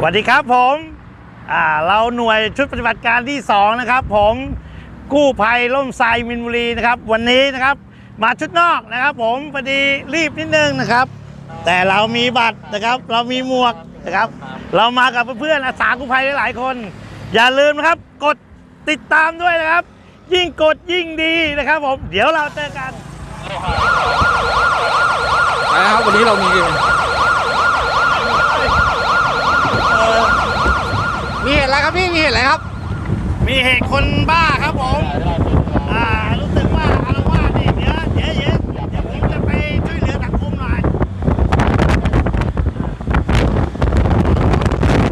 สวัสดีครับผมอ่าเราหน่วยชุดปฏิบัติการที่ 2 นะครับ ผมกู้ภัยร่มไทรมินบุรีนะครับ วันนี้นะครับ มาชุดนอกนะครับ ผมพอดีรีบนิดนึงนะครับ แต่เรามีบัตรนะครับ เรามีหมวกนะครับ เรามากับเพื่อนๆอาสากู้ภัยหลายๆคน อย่าลืมนะครับ กดติดตามด้วยนะครับ ยิ่งกดยิ่งดีนะครับผมเดี๋ยวเราเจอกันนะครับวันนี้เรามีมีเหตุอะไรครับพี่ มีเห ตุอะไรครับ มีเหตุคนบ้าครับผม อ่า รู้สึกว่าอารวาสนี่เดี๋ยวเดี๋ยวเดี๋ยวเดี๋ยวผมจะไปช่วยเหลือสังคมหน่อย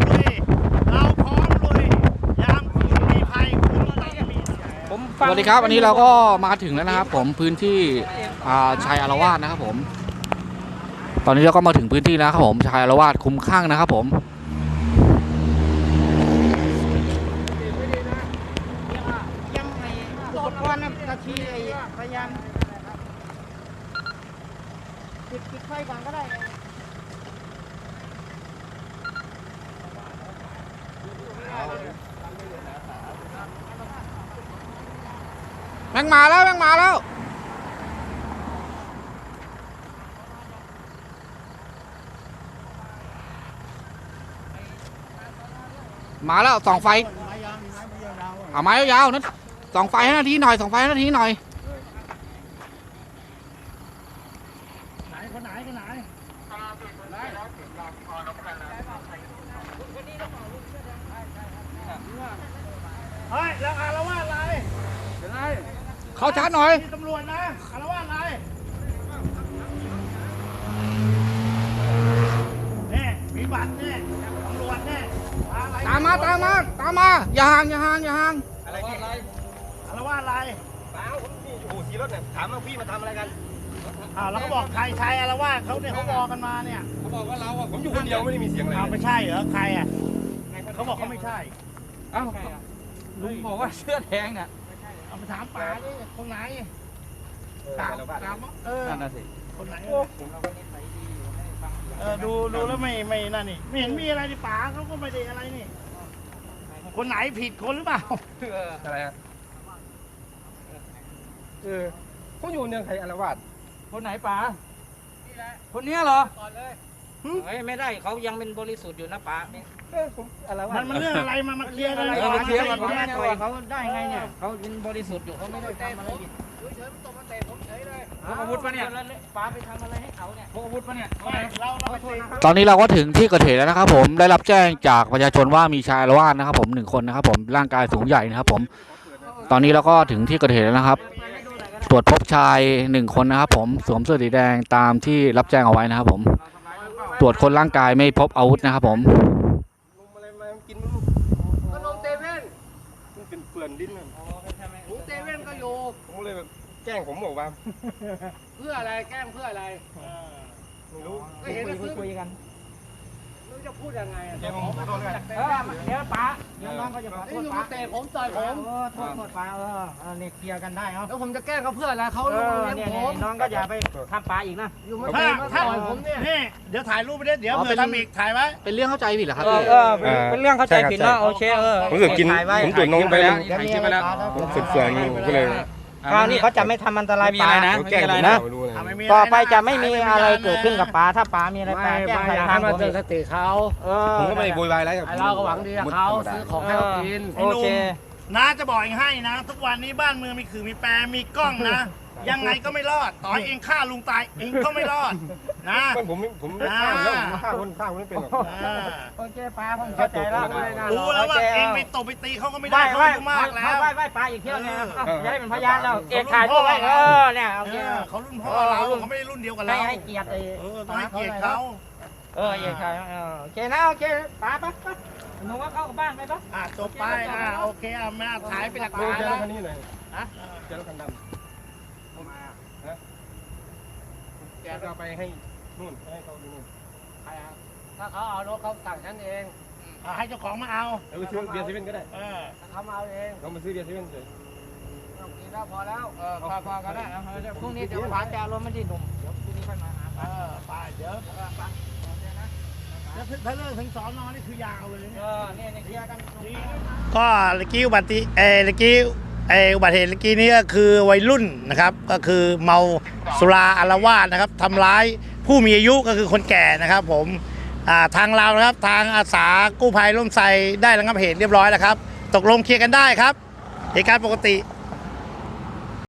ลุยเราพร้อมลุยยามคุณมีภัยคุณต้องมีสวัสดีครับวันนี้เราก็มาถึงแล้วนะครับ ผมพื้นที่อ่าชายอารวาสนะครับผม ตอนนี้เราก็มาถึงพื้นที่แล้วครับผมชายอารวาสคุ้มข้างนะครับผม ยังไงอุปกรณ์นา ทีไอ้พยายามปิดปิดไฟก่อนก็ได้แม่งมาแล้ว แม่งมาแล้ว มาแล้วสองไฟ เอาไม้ยาวๆนะ ส่องไฟให้นาทีหน่อยส่องไฟให้นาทีหน่อยไหนคนไหนคนไหนเฮ้ยแล้วอารวาสอะไรเข้าชาร์จหน่อยมีตำรวจนะอารวาสอะไรเนี่ยมีบัตรเนี่ยตำรวจเนี่ยอะไรตามมาตามมาตามมาอย่าห่างอย่าห่างอย่าห่างอาร วาสอะไรโอ้ขี่รถเนี่ยถามว่าพี่มาทำอะไรกันอ้าวแล้วก็บอกใครใช้อารวาสเขาเนี่ยเขาวอกันมาเนี่ยเขาบอกว่าเราอะผมอยู่คนเดียวไม่ได้มีเสียงอะไรอ้าวไม่ใช่เหรอใครอะเขาบอกเขาไม่ใช่อ้าวลุงบอกว่าเสื้อแดงเนี่ยเอาไปถามป๋าดิคนไหนถามถามว่าเออนั่นน่ะสิคนไหนเออดูดูแล้วไม่ไม่นั่นนี่ไม่เห็นมีอะไรนี่ป๋าเขาก็ไม่ได้อะไรนี่คนไหนผิดคนหรือเปล่าอะไรอะ เออเขาอยู่เนี่ยใครอารวาสคนไหนป๋าคนเนี้ยเหรอหึเฮ้ยไม่ได้เขายังเป็นบริสุทธิ์อยู่นะป๋าเออผมอารวามัสนมันเรื่องอะไรมามาเคลียร์กันเลยเออมาเคลียร์กันป๋าผมไม่ไม่ได้ปล่อยเขาได้ไงเนี่ยเขาเป็นบริสุทธิ์อยู่เขาไม่ได้ทำอะไรผิดพกอาวุธปะเนี่ยป๋าไปทำอะไรให้เขาเนี่ยพกอาวุธปะเนี่ยไม่เราเราไปตีตอนนี้เราก็ถึงที่เกิดเหตุแล้วนะครับผมได้รับแจ้งจากประชาชนว่ามีชายอารวาสนะครับผมหนึ่งคนนะครับผมร่างกายสูงใหญ่นะครับผม ตอนนี้เราก็ถึงที่เกิดเหตุแล้วนะครับ ตรวจพบชายหนึ่งคนนะครับ ผมสวมเสื้อสีแดงตามที่รับแจ้งเอาไว้นะครับ ผม ตรวจคนร่างกายไม่พบอาวุธนะครับ ผมนมอะไรมากินมันลูกก็ลงเซเว่นมันเป็นเปลือนดิ้นมันถุงเซเว่นก็อยู่ ผมก็เลยแบบแกล้งผมบอกว่าเพื่ออะไรแกล้งเพื่ออะไร ไม่รู้ก็เห็นว่าซื้อคุยกันไม่รู้จะพูดยังไงอะแกผมขอโทษเลย เออเดี๋ยวป๋าเดี๋ยวน้ องเขาจะขอโทนี่ษอยู่ป๋ามาเตะผมต่อยผมเออโทษโทษป๋าเออเออเนี่ยเคลียร์กันได้เนาะแล้วผมจะแกล้งเขาเพื่ออะไรเขาเอลงอเลี้เนี่ยยงเนี่ยผมน้องก็อย่าไปทำป๋าอีกนะ อยู่มาถ้าเตะมาถ้าต่อยผมเนี่ย นี่เดี๋ยวถ่ายรูปไปด้วยเดี๋ยวอ๋อเผื่อเป็นทำอีกถ่ายไว้ เป็นเรื่องเข้าใจผิดเหรอครับเออพี่ เออเป็นเรื่องเข้าใจผิดเนาะโอเคเออผมรู้สึกกินถ่ายไว้ผมตรวจนมไปแล้วถ่ายคลิปไปแล้วผมเฟื่อนๆอยู่ก็เลย คราวนี้เขาจะไม่ทำอันตรายป๋าเขาแกล้งผมนะ ไม่รู้เลยอะไม่มีต่อไปรนจะไม่มีอะไรเกิดขึ้นกับป๋าถ้าป๋ามีอะไรป๋าแจ้งใครทางผมอีกสติเขาเออ ผมก็ไม่ได้โวยวายอะไรกับไอเราก็หวังดีกับเขาซื้อของให้เขากิน โอเค น้าจะบอกเองให้นะ ทุกวันนี้บ้านเมืองมีขื่อมีแปรมีกล้องนะ ยังไงก็ไม่รอด ต่อยเองฆ่าลุงตายเองก็ไม่รอดนะผมผมผมไม่ฆ่าแล้วผมฆ่าคนฆ่าคนไม่เป็นหรอก อ่าโอเคป๋าผมเข้าใจแล้วรู้แล้วว่าเองไปตบไปตีเขาก็ไม่ได้ไหว้เขาไหว้อายุมากแล้วไหว้ไหว้ป๋าอีกเที่ยวเนี่ยเออจะได้เป็นพยานเราเอกถ่ายรูปไว้เออเนี่ยโอเอเค อเขารุ่นพ่อเราเขาไม่ได้รุ่นเดียวกับให้เราให้เกียรติไอ้เออต้องให้เกียรติเขาเออเอกถ่ายเออโอเคนะโอเคป๋าไปไปหนูว่าเข้ากับบ้านไหมปะอะจบไปอะโอเคอะแม่ถ่ายเป็นหลักดูฐานเจอรแล้ถวคันนี้หน่อยฮะ เจอรถคันดำ แกจะเอาไปให้นู่นให้เขาดูนู่นถ้าเขาเอารถเขาสั่งฉันเอง อะให้เจ้าของมาเอา แล้วไปซื้อเบียร์เซเว่นก็ได้เออ ถ้าเขามาเอาเองเรามาซื้อเบียร์เซเว่นเฉยต้องกินแล้วพอแล้วเออพอพอก็ได้เอาเดี๋ยวพรุ่งนี้เดี๋ยวป๋าจะเอารถมาที่หนุ่มเดี๋ยวพรุ่งนี้ค่อยมาหาเออไปเดี๋ยวป๋าโอเคนะถ้าเลิกถึงสอนอนี่คือยาวเลยเออเนี่ยเนี่ยเคลียร์กัน ก็เมื่อกี้อุบัติเออเมื่อกี้ ไอออุบัติเหตุเมื่อกี้นี้ก็คือวัยรุ่นนะครับ ก็คือเมาสุราอารวาสนะครับทำร้ายผู้มีอายุก็คือคนแก่นะครับ ผมอ่าทางเรานะครับทางอาสากู้ภัยร่วมไทรได้ระงับเหตุเรียบร้อยแล้วครับ ตกลงเคลียร์กันได้ครับเหตุการณ์ปกติ